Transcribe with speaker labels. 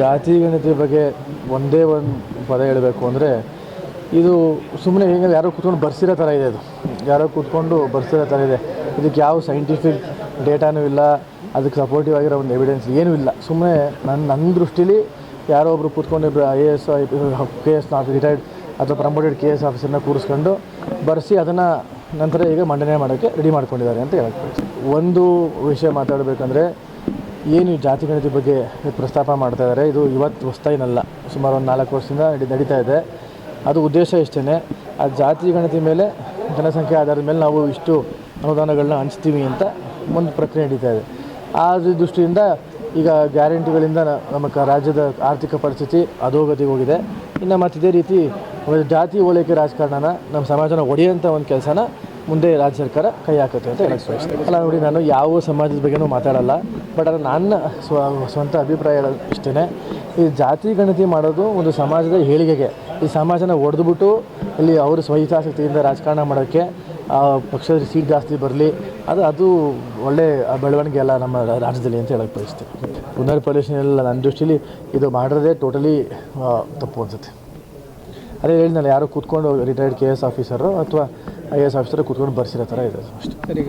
Speaker 1: ಜಾತಿ ಗಣತಿ ಬಗ್ಗೆ ಒಂದೇ ಒಂದು ಪದ ಹೇಳಬೇಕು ಅಂದರೆ ಇದು ಸುಮ್ಮನೆ ಹೇಗೆ ಯಾರೋ ಕೂತ್ಕೊಂಡು ಬರ್ಸಿರೋ ಥರ ಇದೆ ಅದು. ಯಾರೋ ಕೂತ್ಕೊಂಡು ಬರ್ಸಿರೋ ಥರ ಇದೆ. ಇದಕ್ಕೆ ಯಾವ ಸೈಂಟಿಫಿಕ್ ಡೇಟಾನೂ ಇಲ್ಲ. ಅದಕ್ಕೆ ಸಪೋರ್ಟಿವ್ ಆಗಿರೋ ಒಂದು ಎವಿಡೆನ್ಸ್ ಏನೂ ಇಲ್ಲ. ಸುಮ್ಮನೆ ನನ್ನ ನನ್ನ ದೃಷ್ಟಿಲಿ ಯಾರೋ ಒಬ್ಬರು ಕೂತ್ಕೊಂಡು ಇಬ್ಬರು I A S K S not retired ಅಥವಾ ಪ್ರಮೋಟೆಡ್ ಕೆ ಎಸ್ ಆಫೀಸರ್ನ ಕೂರಿಸ್ಕೊಂಡು ಬರೆಸಿ ಅದನ್ನು ನಂತರ ಈಗ ಮಂಡನೆ ಮಾಡೋಕ್ಕೆ ರೆಡಿ ಮಾಡ್ಕೊಂಡಿದ್ದಾರೆ ಅಂತ ಹೇಳ್ಬೋದು ಒಂದು ವಿಷಯ ಮಾತಾಡಬೇಕಂದ್ರೆ ಏನು ಜಾತಿ ಗಣತಿ ಬಗ್ಗೆ ಪ್ರಸ್ತಾಪ ಮಾಡ್ತಾ ಇದ್ದಾರೆ, ಇದು ಇವತ್ತು ಹೊಸ್ತಾಯಿನಲ್ಲ. ಸುಮಾರು ಒಂದು ನಾಲ್ಕು ವರ್ಷದಿಂದ ನಡಿ, ನಡೀತಾ ಇದೆ. ಅದು ಉದ್ದೇಶ ಇಷ್ಟೇ ಆ ಜಾತಿ ಗಣತಿ ಮೇಲೆ, ಜನಸಂಖ್ಯೆ ಆಧಾರದ ಮೇಲೆ ನಾವು ಇಷ್ಟು ಅನುದಾನಗಳನ್ನ ಹಂಚ್ತೀವಿ ಅಂತ ಒಂದು ಪ್ರಕ್ರಿಯೆ ನಡೀತಾ ಇದೆ. ಆ ದೃಷ್ಟಿಯಿಂದ ಈಗ ಗ್ಯಾರಂಟಿಗಳಿಂದ ನಮ್ಮ ರಾಜ್ಯದ ಆರ್ಥಿಕ ಪರಿಸ್ಥಿತಿ ಅಧೋಗತಿಗೆ ಹೋಗಿದೆ. ಇನ್ನು ಮತ್ತು ಇದೇ ರೀತಿ ಜಾತಿ ಓಲೈಕೆ ರಾಜಕಾರಣನ ನಮ್ಮ ಸಮಾಜನ ಒಡೆಯುವಂಥ ಒಂದು ಕೆಲಸನ ಮುಂದೆ ರಾಜ್ಯ ಸರ್ಕಾರ ಕೈ ಹಾಕುತ್ತೆ ಅಂತ ಹೇಳಕ್ಕೆ ಅಲ್ಲ, ನೋಡಿ, ನಾನು ಯಾವ ಸಮಾಜದ ಬಗ್ಗೆನೂ ಮಾತಾಡಲ್ಲ, ಬಟ್ ಅದು ನನ್ನ ಸ್ವ, ಸ್ವಂತ ಅಭಿಪ್ರಾಯ ಇಷ್ಟೇ ಈ ಜಾತಿ ಗಣತಿ ಮಾಡೋದು ಒಂದು ಸಮಾಜದ ಏಳಿಗೆಗೆ ಈ ಸಮಾಜನ ಒಡೆದ್ಬಿಟ್ಟು ಇಲ್ಲಿ ಅವರು ಸ್ವಹಿತಾಸಕ್ತಿಯಿಂದ ರಾಜಕಾರಣ ಮಾಡೋಕ್ಕೆ ಆ ಪಕ್ಷದ ಸೀಟ್ ಜಾಸ್ತಿ ಬರಲಿ, ಅದು ಅದು ಒಳ್ಳೆ ಬೆಳವಣಿಗೆ ಅಲ್ಲ ನಮ್ಮ ರಾಜ್ಯದಲ್ಲಿ ಅಂತ ಹೇಳಕ್ಕೆ ಬಯಸ್ತೀನಿ ಪುನರ್ ಪರಿಶೀಲನೆ ನನ್ನ ದೃಷ್ಟಿಲಿ ಇದು ಮಾಡೋದೇ ಟೋಟಲಿ ತಪ್ಪು ಅನಿಸುತ್ತೆ. ಅದೇ ಹೇಳಿದ್ನಲ್ಲ, ಯಾರು ಕೂತ್ಕೊಂಡು ರಿಟೈರ್ಡ್ ಕೆ ಎಸ್ ಆಫೀಸರು ಅಥವಾ ಐ ಎ ಎಸ್ ಆಫೀಸರು ಕೂತ್ಕೊಂಡು ಬರ್ಸಿರೋ ಥರ ಇದೆ ಅಷ್ಟೇ.